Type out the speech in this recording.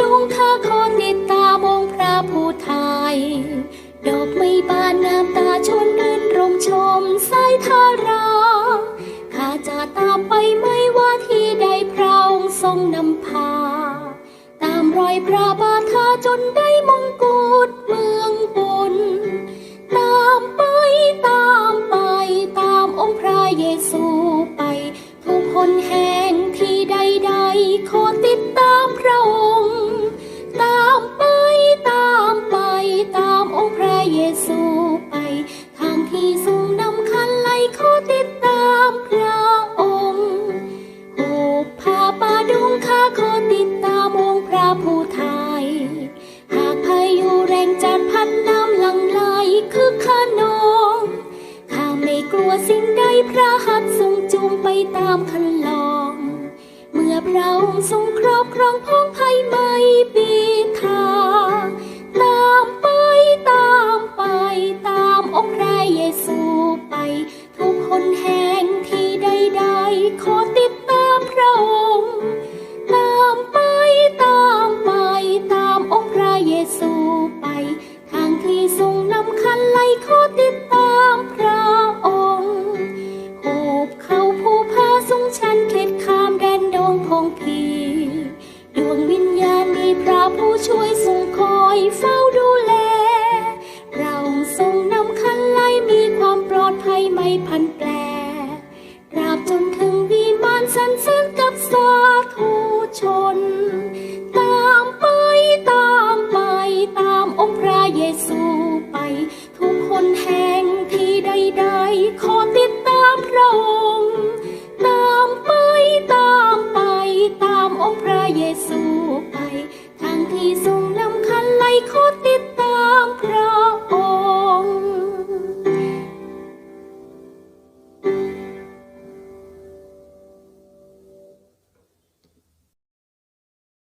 ดวงข้าขอติดตามองพระผู้ไทย ดอกไม้บานน้ำตาชนรื่นรมชมสายทาราข้าจะตามไปไม่ว่าที่ใดพระองค์ทรงนำพา ตามรอยพระบาทาจนได้มงกุฎเมืองบุญ ตามไปตามไปตามองค์พระเยซูไปทุกคนแห่ง ป่าดงข้าขอติดตามองพระผู้ไทย หากพายุแรงจัดพัดน้ำหลังไหลคือขนองข้าไม่กลัวสิ่งใดพระหัตถ์ทรงจูงไปตามคันลอง เมื่อพระองค์ทรงครอบครองพ้องภัยไม่ปีทางตามไปตามไปตามองค์พระเยซูไป ทุกคนแห่ำคันไล่ขอติดตามพระองค์โอบเขาผู้พาทรงชันเข็ดข้ามแดนดงพงพีดวงวิญญาณมีพระผู้ช่วยทรงคอยเฝ้าดูแล เราทรงนำคันไลมีความปลอดภัยไม่พันแปรตราบจนถึงวิมานสันเสริญกับสาธุชน ตามไปตามไปตามองค์พระเยซูไปทุกค นแห่งที่ใดๆขอติดตามเรา